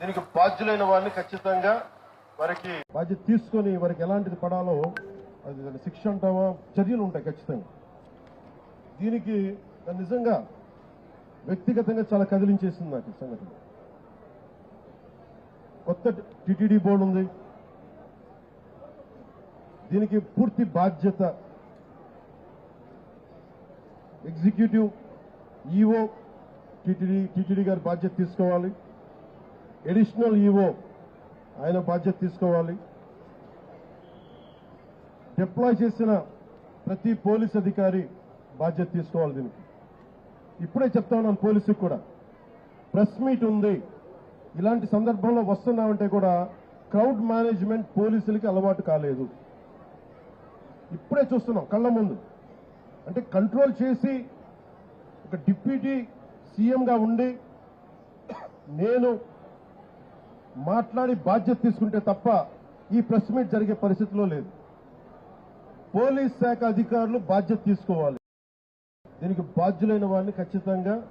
దీనికి బాధ్యులైన వారిని ఖచ్చితంగా వారికి బాధ్యత తీసుకొని వారికి ఎలాంటిది పడాలో అది శిక్ష అంటావా? చర్యలు ఉంటాయి ఖచ్చితంగా. దీనికి నిజంగా వ్యక్తిగతంగా చాలా కదిలించేసింది నాకు సంఘటన. సంగతి కొత్త టిటిడి బోర్డు ఉంది. దీనికి పూర్తి బాధ్యత ఎగ్జిక్యూటివ్ ఈఓ టిటిడి టిటిడి గారి బాధ్యత తీసుకోవాలి. ఎడిషనల్ ఈఓ ఆయన బాధ్యత తీసుకోవాలి. డిప్లాయ్ చేసిన ప్రతి పోలీస్ అధికారి బాధ్యత తీసుకోవాలి దీనికి. ఇప్పుడే చెప్తా ఉన్నాను పోలీసుకు కూడా. ప్రెస్ మీట్ ఉంది. ఇలాంటి సందర్భంలో వస్తున్నామంటే కూడా క్రౌడ్ మేనేజ్మెంట్ పోలీసులకి అలవాటు కాలేదు. ఇప్పుడే చూస్తున్నాం కళ్ళ ముందు. అంటే కంట్రోల్ చేసి ఒక డిప్యూటీ సీఎంగా ఉండి నేను మాట్లాడి బాధ్యత తీసుకుంటే తప్ప ఈ ప్రెస్ మీట్ జరిగే పరిస్థితిలో లేదు. పోలీస్ శాఖ అధికారులు బాధ్యత తీసుకోవాలి. దీనికి బాధ్యులైన వారిని ఖచ్చితంగా